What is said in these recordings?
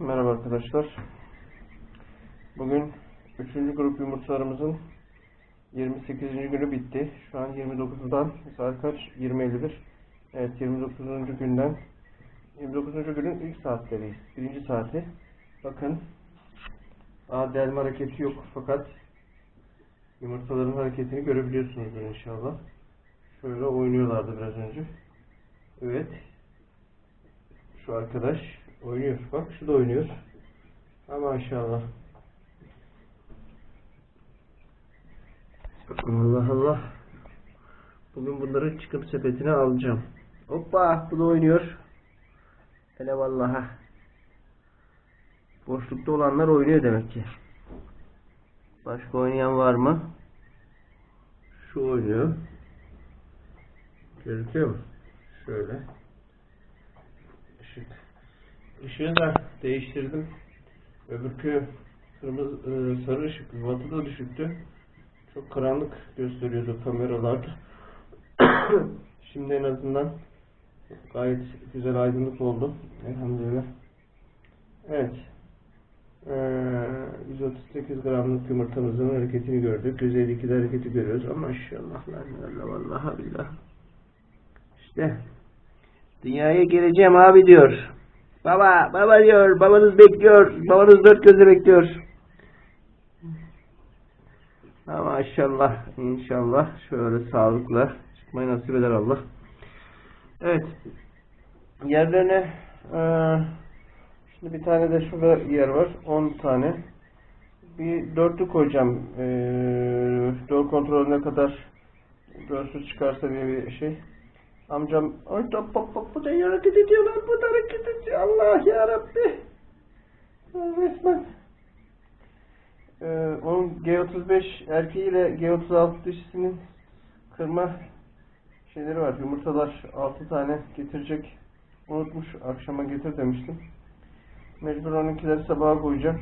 Merhaba arkadaşlar. Bugün 3. grup yumurtalarımızın 28. günü bitti. Şu an 29'dan saat kaç? 20.51. Evet 29. günden 29. günün ilk saatleriyiz. Birinci saati. Bakın daha delme hareketi yok fakat yumurtaların hareketini görebiliyorsunuzdur inşallah. Şöyle oynuyorlardı biraz önce. Evet. Şu arkadaş oynuyor. Bak şu da oynuyor. Ha maşallah. Allah Allah. Bugün bunları çıkıp sepetine alacağım. Hoppa bu da oynuyor. Hele vallaha. Boşlukta olanlar oynuyor demek ki. Başka oynayan var mı? Şu oynuyor. Gözüküyor mu? Şöyle. Işığı da değiştirdim. Öbürkü kırmızı e, sarı ışık wattı da düşüktü. Çok karanlık gösteriyordu kameralarda. Şimdi en azından gayet güzel aydınlık oldu. Elhamdülillah. Evet. Ee, 138 gramlık yumurtamızın hareketini gördük. 152'de hareketi görüyoruz ama maşallah la vallahi billah. İşte dünyaya geleceğim abi diyor. Baba, baba diyor. Babanız bekliyor. Babanız dört gözle bekliyor. Ha, maşallah. inşallah şöyle sağlıkla çıkmayı nasip eder Allah. Evet. Yerlerine eee, şimdi bir tane de şurada yer var. 10 tane. Bir dörtlü koyacağım. Eee dört kontrolüne kadar dörtsüz çıkarsa diye bir şey. Amcam ay da pop pop bu da hareket ediyorlar bu da hareket ediyor Allah ya Rabbi resmen. Ee, onun G35 erkeğiyle G36 dişisinin kırma şeyleri var. Yumurtalar 6 tane getirecek. Unutmuş akşama getir demiştim. Mecbur onunkileri sabaha koyacağım.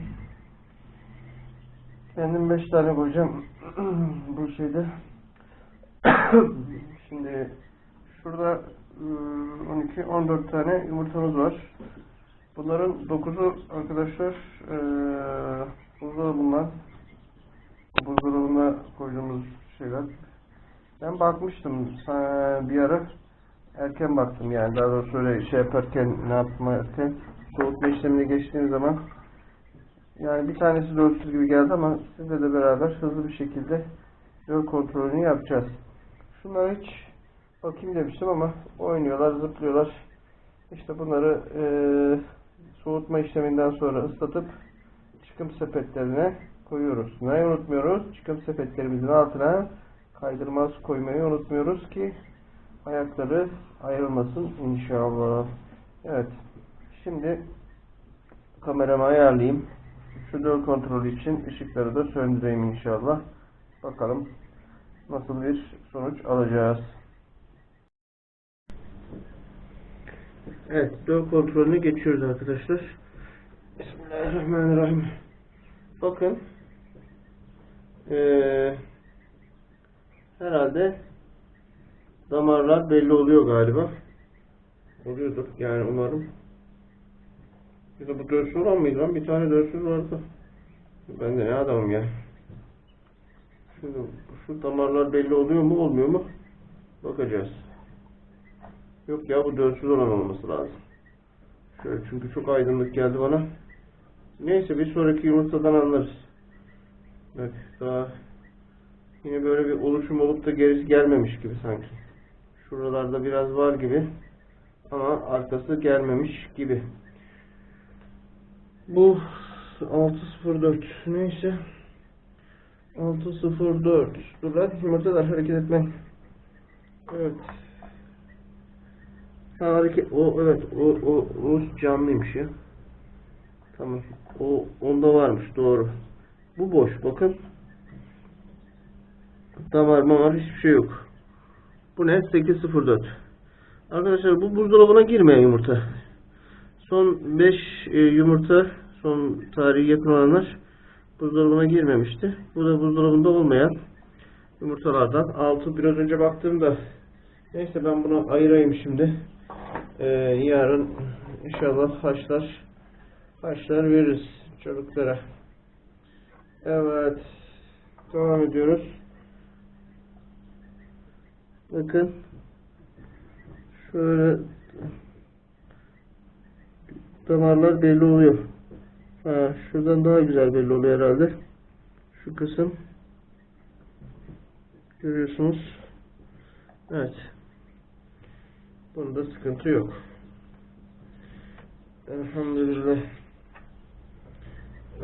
Kendim 5 tane koyacağım bu şeyde. Şimdi Şurada ıı, 12, 14 tane yumurtamız var. Bunların 9'u arkadaşlar ıı, buzdolabından buzdolabına koyduğumuz şeyler. Ben bakmıştım bir ara erken baktım yani daha doğrusu öyle şey yaparken ne yapmarken soğutma işlemine geçtiğim zaman yani bir tanesi dörtsüz gibi geldi ama sizle de beraber hızlı bir şekilde yol kontrolünü yapacağız. Şunlar hiç bakayım demiştim ama oynuyorlar, zıplıyorlar. İşte bunları e, soğutma işleminden sonra ıslatıp çıkım sepetlerine koyuyoruz. Neyi unutmuyoruz? Çıkım sepetlerimizin altına kaydırmaz koymayı unutmuyoruz ki ayakları ayrılmasın inşallah. Evet. Şimdi kameramı ayarlayayım. Şu döl kontrolü için ışıkları da söndüreyim inşallah. Bakalım nasıl bir sonuç alacağız. Evet, döl kontrolüne geçiyoruz arkadaşlar. Bismillahirrahmanirrahim. Bakın. Ee, herhalde damarlar belli oluyor galiba. Oluyordur yani umarım. Bir de bu dörsüz olan mıydı lan? Bir tane dörsüz vardı. Ben de ne adamım ya. Şimdi şu damarlar belli oluyor mu olmuyor mu? Bakacağız. Yok ya bu dönsüz olan olması lazım. Şöyle çünkü çok aydınlık geldi bana. Neyse bir sonraki yumurtadan anlarız. Bak daha yine böyle bir oluşum olup da gerisi gelmemiş gibi sanki. Şuralarda biraz var gibi. Ama arkası gelmemiş gibi. Bu 604 neyse 604 Dur lan yumurtalar hareket etme. Evet. Ha, hareket o evet o o o canlıymış ya. Tamam. O onda varmış doğru. Bu boş bakın. Damar mamar hiçbir şey yok. Bu ne? 804. Arkadaşlar bu buzdolabına girmeyen yumurta. Son 5 e, yumurta son tarihi yakın olanlar buzdolabına girmemişti. Bu da buzdolabında olmayan yumurtalardan. Altı biraz önce baktığımda neyse ben bunu ayırayım şimdi. Ee, yarın inşallah haşlar Haşlar veririz çocuklara. Evet. Devam ediyoruz. Bakın. Şöyle damarlar belli oluyor. Ha, şuradan daha güzel belli oluyor herhalde. Şu kısım. Görüyorsunuz. Evet. Bunda sıkıntı yok. Elhamdülillah.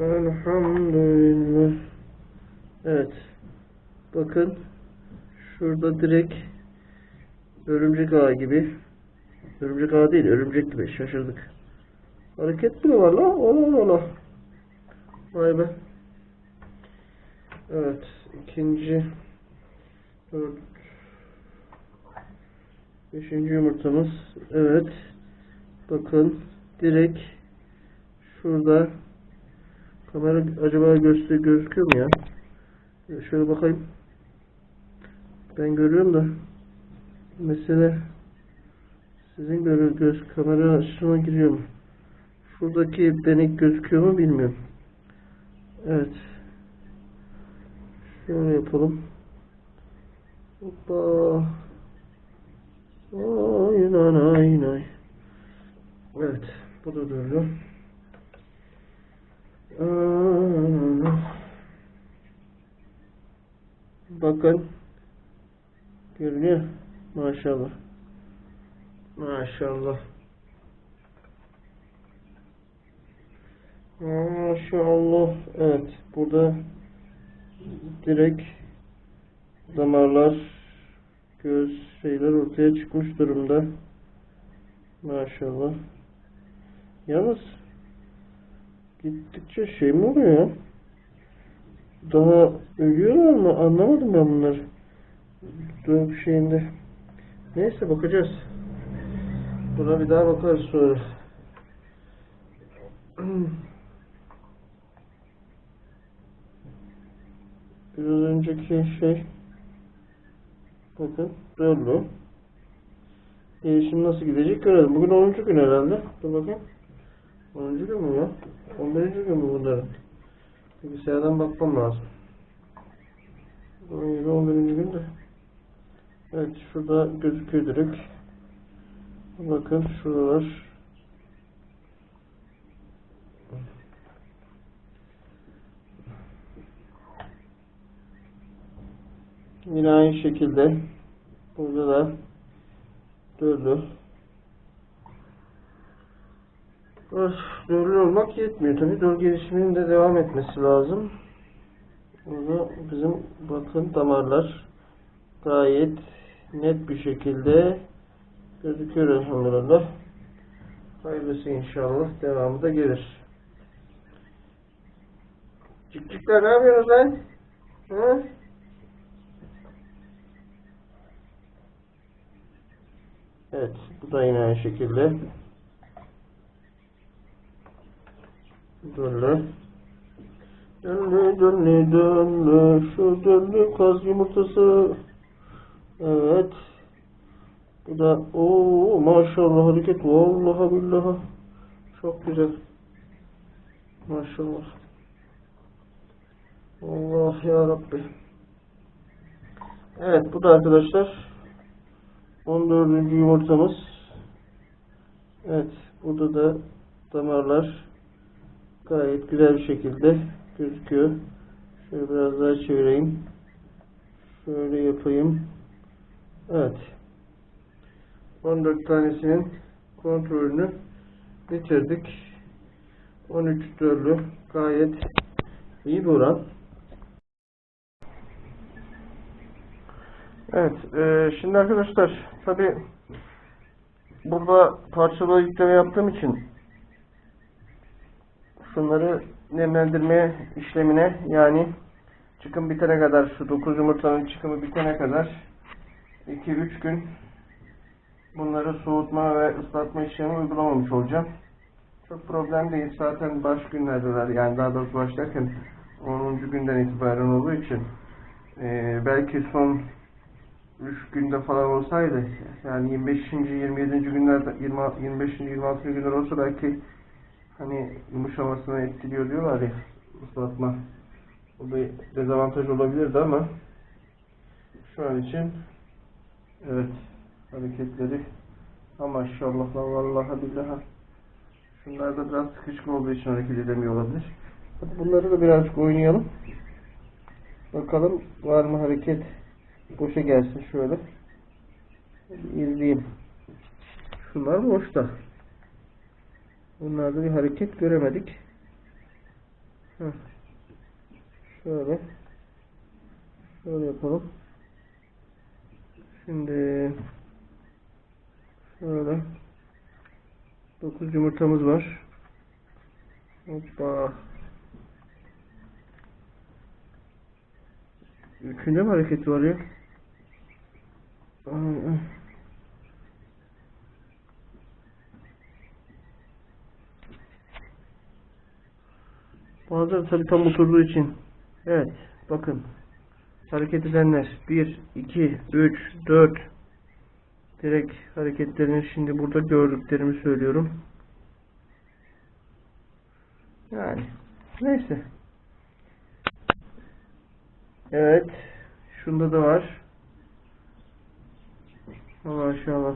Elhamdülillah. Evet. Bakın. Şurada direkt örümcek ağı gibi. Örümcek ağı değil, örümcek gibi. Şaşırdık. Hareket bile var la. Ola ola. Vay be. Evet. ikinci dört beşinci yumurtamız. Evet. Bakın. Direkt şurada kamera acaba göster gözüküyor mu ya? Şöyle bakayım. Ben görüyorum da mesele sizin görü göz kamera açısına giriyor mu? Şuradaki denek gözüküyor mu bilmiyorum. Evet. Şöyle yapalım. Hoppa. Aynen. Evet. Bu da böyle. Aa, Bakın. Görünüyor. Maşallah. Maşallah. Maşallah. Evet. Burada direkt damarlar göz şeyler ortaya çıkmış durumda. Maşallah. Yalnız gittikçe şey mi oluyor? Daha ölüyorlar mı? Anlamadım ben bunları. Doğum şeyinde. Neyse bakacağız. Buna bir daha bakarız sonra. Biraz önceki şey bakın Değişim nasıl gidecek görelim. Bugün 10. gün herhalde. Dur bakayım. 10. gün mü ya? 11. gün mü bunların? Bilgisayardan bakmam lazım. 17 11. gün de. Evet şurada gözüküyor direkt. Bakın şuralar. Yine aynı şekilde burada da dörlü. Öf, dörlü olmak yetmiyor tabi. Döl gelişiminin de devam etmesi lazım. Burada bizim bakın damarlar gayet net bir şekilde gözüküyor elhamdülillah. Hayırlısı inşallah devamı da gelir. Cikcikler ne yapıyorsunuz lan? Hı? Evet, bu da yine aynı şekilde. Böyle. Dönlü dönlü dönlü şu dönlü kaz yumurtası. Evet. Bu da o maşallah hareket vallahi billahi çok güzel. Maşallah. Allah ya Rabbi. Evet bu da arkadaşlar 14. yumurtamız. Evet burada da damarlar gayet güzel bir şekilde gözüküyor. Şöyle biraz daha çevireyim. Şöyle yapayım. Evet. 14 tanesinin kontrolünü bitirdik. 13 türlü gayet iyi bir oran. Evet, e, şimdi arkadaşlar tabi burada parçalı yükleme yaptığım için şunları nemlendirme işlemine yani çıkım bitene kadar şu 9 yumurtanın çıkımı bitene kadar 2-3 gün bunları soğutma ve ıslatma işlemi uygulamamış olacağım. Çok problem değil. Zaten baş günlerdeler. Yani daha doğrusu başlarken 10. günden itibaren olduğu için e, belki son 3 günde falan olsaydı yani 25. 27. günlerde 20, 25. 26. günler olsa belki hani yumuşamasını etkiliyor diyorlar ya ıslatma. Bu bir dezavantaj olabilirdi ama şu an için evet hareketleri ama maşallah la vallahi billahi şunlar da biraz sıkışık olduğu için hareket edemiyor olabilir. Bunları da birazcık oynayalım. Bakalım var mı hareket boşa gelsin şöyle. İzleyeyim. Şunlar boşta. Bunlarda bir hareket göremedik. Heh. Şöyle. Şöyle yapalım. Şimdi şöyle 9 yumurtamız var. Hoppa. Üçünde mi hareket var ya? Bazen tabii tam oturduğu için. Evet. Bakın. Hareket edenler. 1, 2, 3, 4. Direkt hareketlerini şimdi burada gördüklerimi söylüyorum. Yani. Neyse. Evet. Şunda da var. Maşallah.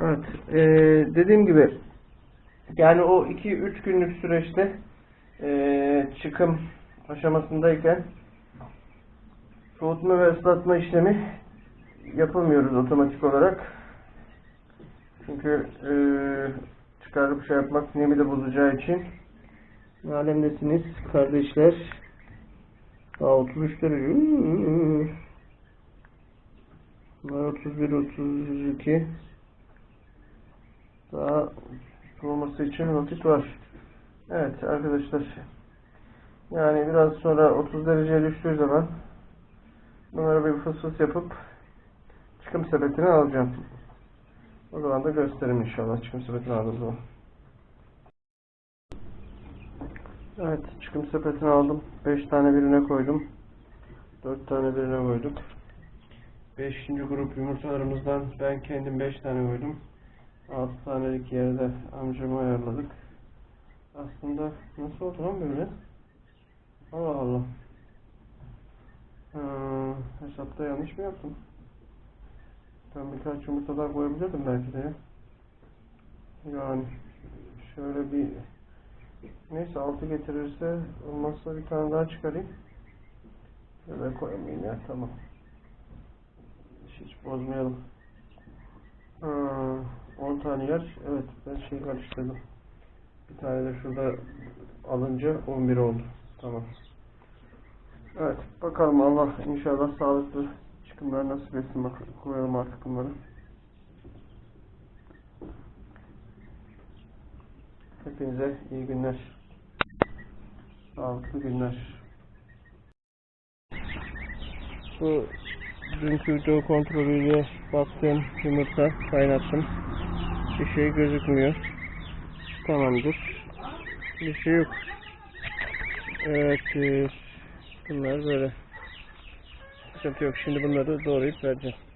Evet. eee, dediğim gibi yani o 2-3 günlük süreçte eee, çıkım aşamasındayken soğutma ve ıslatma işlemi yapamıyoruz otomatik olarak. Çünkü eee çıkarıp şey yapmak de bozacağı için alemdesiniz kardeşler. Daha 33 derece. Bunlar 31, 32. Daha soğuması için vakit var. Evet arkadaşlar. Yani biraz sonra 30 dereceye düştüğü zaman bunları bir fıs fıs yapıp çıkım sepetine alacağım. O zaman da gösteririm inşallah çıkım sepetine aldığım zaman. Evet çıkım sepetine aldım. 5 tane birine koydum. 4 tane birine koyduk. 5. grup yumurtalarımızdan ben kendim 5 tane koydum. 6 tanelik yerde amcama ayarladık. Aslında nasıl oldu lan böyle? Allah Allah. Ha, hesapta yanlış mı yaptım? Ben birkaç yumurta daha koyabilirdim belki de ya. Yani şöyle bir neyse altı getirirse olmazsa bir tane daha çıkarayım. Şöyle koyamayayım ya tamam. Hiç bozmayalım. Ha, 10 tane yer. Evet ben şey karıştırdım. Bir tane de şurada alınca 11 oldu. Tamam. Evet bakalım Allah inşallah sağlıklı nasip etsin. Bak, koyalım artık bunları. Hepinize iyi günler. Sağlıklı günler. Bu dünkü video kontrolüyle baktığım yumurta kaynattım. Bir şey gözükmüyor. Tamamdır. Bir şey yok. Evet. e, Bunlar böyle. Sıkıntı yok. Şimdi bunları doğrayıp vereceğim.